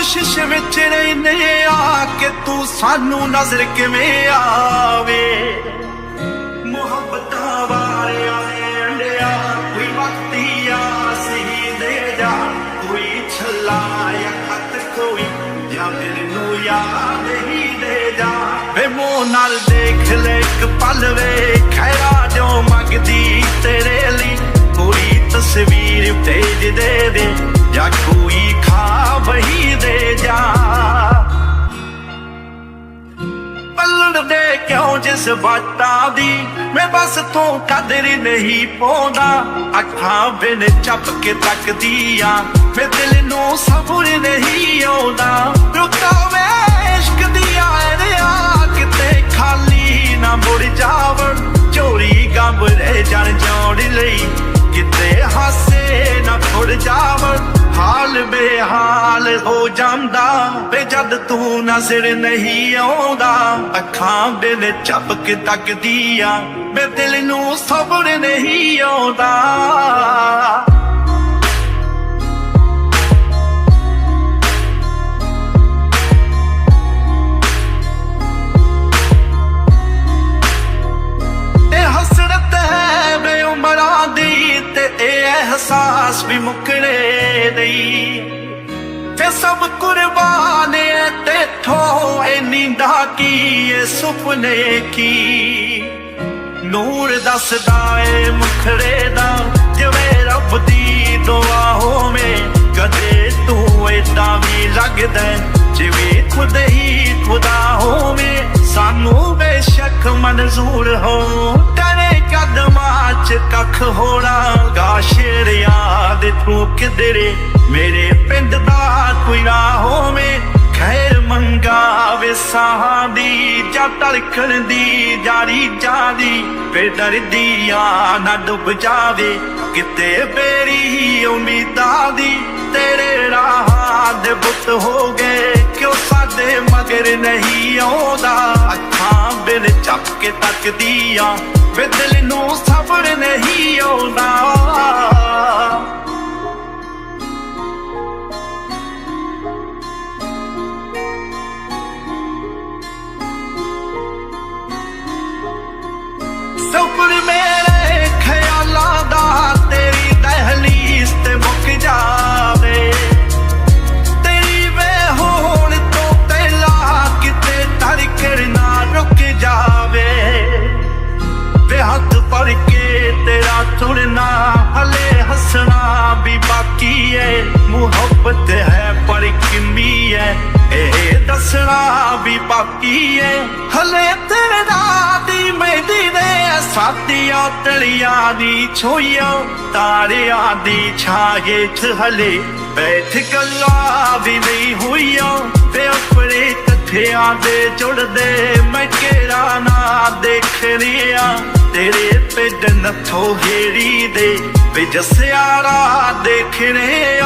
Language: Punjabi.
ਕੋਸ਼ਿਸ਼ ਵਿੱਚ ਰਹਿੰਦੇ ਆ ਕਿ ਤੂੰ ਸਾਨੂੰ ਨਜ਼ਰ ਕਿਵੇਂ ਆਵੇ। ਮੁਹੱਬਤਾਂ ਵਾਲਿਆਂ ਅੰਡਿਆ, ਕੋਈ ਵਕਤੀ ਆਸੀ ਦੇ ਜਾ, ਕੋਈ ਛੱਲਾ ਜਾਂ ਕੋਈ ਜਾਂ ਫਿਰ ਯਾਦ ਹੀ ਦੇ ਜਾ। ਵੇ ਮੂੰਹ ਨਾਲ ਦੇਖ ਲੈ ਇੱਕ ਪਲ ਵੇ, ਖੈਰਾ ਜੋ ਮੰਗਦੀ ਤੇਰੇ ਲਈ ਕੋਈ ਤਸਵੀਰ ਭੇਜ ਦੇ ਦੇ। ਜਾਂ ਕੋਈ ਖਾਬ ਹੀ ਦੇ ਜਾ। ਪੱਲੜ ਦੇ ਕਿਉਂ ਜਿਸ ਬਾਤਾਂ ਦੀ ਮੈਂ ਬਸ ਤੂੰ ਕਦਰ ਨਹੀਂ ਪਾਉਂਦਾ। ਅੱਖਾਂ ਬਿਨ ਚੱਪ ਕੇ ਤੱਕਦੀ ਆ। ਮੈਂ ਦਿਲ ਨੂੰ ਸਬਰ ਨਹੀਂ ਆਉਂਦਾ। ਰੁਕਾ ਮੈਂ ਇਸ਼ਕ ਦੀ ਆਇਰਿਆ ਜਾਂਦਾ ਵੇ ਜਦ ਤੂੰ ਨਜ਼ਰ ਨਹੀਂ ਆਉਂਦਾ, ਅੱਖਾਂ ਬਿਨ ਚੱਪ ਕੇ ਤੱਕਦੀ ਆ, ਵੇ ਦਿਲ ਨੂੰ ਸਬਰ ਨਹੀਂ ਆਉਂਦਾ। ਇਹ ਹਸਰਤ ਹੈ ਬੇਉਮਰਾਂ ਦੀ ਤੇ ਇਹ ਅਹਿਸਾਸ ਵੀ ਮੁੱਕਰੇ ਨਹੀਂ। ਤੇ ਸਭ ਕੁਰਬਾਨ ਏ ਤੇਥੋਂ ਇਹ ਨੀਂਦਾਂ ਕੀ ਇਹ ਸੁਪਨੇ ਕੀ? ਨੂਰ ਦੱਸਦਾ ਏ ਮੁਖੜੇ ਦਾ, ਜਿਵੇਂ ਰੱਬ ਦੀ ਦੁਆ ਹੋਵੇ। ਕਦੇ ਤੂੰ ਏਦਾਂ ਵੀ ਲੱਗਦਾ ਏ ਜਿਵੇਂ ਖੁਦ ਹੀ ਖੁਦਾ ਹੋਵੇ। ਸਾਨੂੰ ਬੇਸ਼ੱਕ ਮਨਜ਼ੂਰ ਹੋ, ਤੇਰੇ ਕਦਮਾਂ ਚ ਕੱਖ ਹੋਣਾ। ਗਾਸ਼ਰ ਯਾਦ ਤੂੰ ਕਿਧਰੇ ਸਾਹਾਂ ਦੀ, ਜਾਂ ਧੜਕਣ ਦੀ, ਜਾਰੀ ਜਾਂਦੀ ਵੇ ਡਰਦੀ ਨਾ ਡੁੱਬ ਜਾਵੇ। ਕਿਤੇ ਬੇਰੀ ਉਮੀਦਾਂ ਦੀ, ਤੇਰੇ ਰਾਹਾਂ ਦੇ ਬੁੱਤ ਹੋ ਗਏ। ਕਿਉਂ ਸਾਡੇ ਮਗਰ ਨਹੀਂ ਆਉਂਦਾ? ਅੱਖਾਂ ਬਿਨ ਚੱਪ ਕੇ ਤੱਕਦੀ ਆ ਵੇ ਦਿਲ ਨੂੰ ਸਬਰ ਨਹੀਂ ਆਉਂਦਾ। ਸਫਰ ਮੇਰੇ ਖਿਆਲਾਂ ਦਾ, ਤੇਰੀ ਦਹਲੀਜ਼ ਤੇ ਮੁੱਕ ਜਾਵੇ। ਤੇਰੀ ਵੇ ਹੋਣ ਤੋਂ ਪਹਿਲਾਂ ਕਿਤੇ ਧੜਕਣ ਨਾ ਰੁਕ ਜਾਵੇ। ਵੇ ਹੱਥ ਫੜ ਕੇ ਤੇਰਾ ਤੁਰਨਾ, ਹਲੇ ਹੱਸਣਾ ਵੀ ਬਾਕੀ ਏ। ਮੁਹੱਬਤ ਹੈ ਪਰ ਕਿੰਨੀ ਏ, ਇਹ ਦੱਸਣਾ ਵੀ ਬਾਕੀ ਏ। ਹਲੇ ਤੇਰਾ ਸਾਥੀਆਂ ਤਲੀਆਂ ਦੀ ਛੋਈਆਂ, ਤਾਰਿਆਂ ਦੀ ਛਾਏ ਚ ਹਲੇ ਬੈਠ ਗੱਲਾਂ ਵੀ ਨਹੀਂ ਹੋਈਆਂ। ਤੇ ਆਪਣੇ ਤੱਥਿਆਂ ਦੇ ਜੁੜਦੇ ਮੈਂ ਕਿਹੜਾ ਨਾ ਦੇਖਣੀਆਂ। ਤੇਰੇ ਪਿੰਡ ਨੱਥੋ ਹੇੜੀ ਦੇ ਵੇ ਜਸਿਆਰਾ ਦੇਖਣੇ